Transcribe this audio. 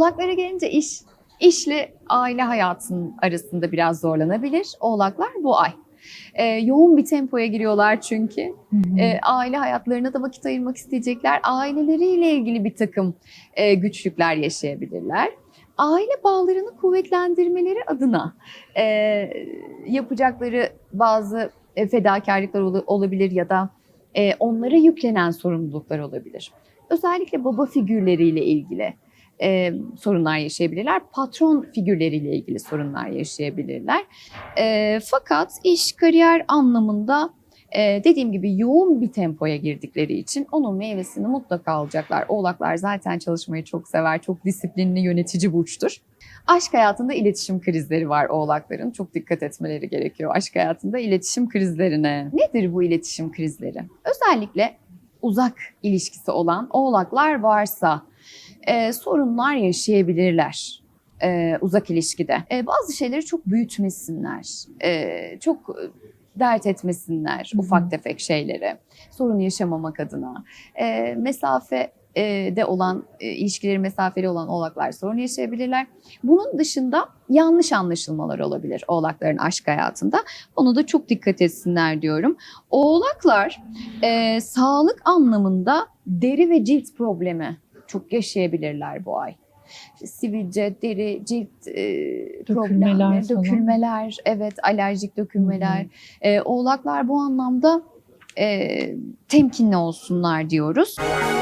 İşte iş, işle aile hayatının arasında biraz zorlanabilir oğlaklar bu ay. Ee, yoğun bir tempoya giriyorlar çünkü. Ee, aile hayatlarına da vakit ayırmak isteyecekler. Aileleriyle ilgili bir takım e, güçlükler yaşayabilirler. Aile bağlarını kuvvetlendirmeleri adına e, yapacakları bazı e, fedakarlıklar ol- olabilir ya da e, onlara yüklenen sorumluluklar olabilir. Özellikle baba figürleriyle ilgili e, sorunlar yaşayabilirler. Patron figürleriyle ilgili sorunlar yaşayabilirler. E, fakat iş kariyer anlamında e, dediğim gibi yoğun bir tempoya girdikleri için onun meyvesini mutlaka alacaklar. Oğlaklar zaten çalışmayı çok sever, çok disiplinli yönetici burçtur. Aşk hayatında iletişim krizleri var oğlakların. Çok dikkat etmeleri gerekiyor aşk hayatında iletişim krizlerine. Nedir bu iletişim krizleri? Özellikle uzak ilişkisi olan oğlaklar varsa e, sorunlar yaşayabilirler e, uzak ilişkide. E, bazı şeyleri çok büyütmesinler, e, çok dert etmesinler Hı hı. ufak tefek şeyleri. Sorun yaşamamak adına. E, mesafe e, de olan, e, ilişkileri mesafeli olan oğlaklar sorun yaşayabilirler. Bunun dışında yanlış anlaşılmalar olabilir oğlakların aşk hayatında. Onu da çok dikkat etsinler diyorum. Oğlaklar e, sağlık anlamında deri ve cilt problemi çok yaşayabilirler bu ay. Sivilce, deri, cilt e, problemleri, falan. dökülmeler, evet alerjik dökülmeler. E, oğlaklar bu anlamda e, temkinli olsunlar diyoruz. Müzik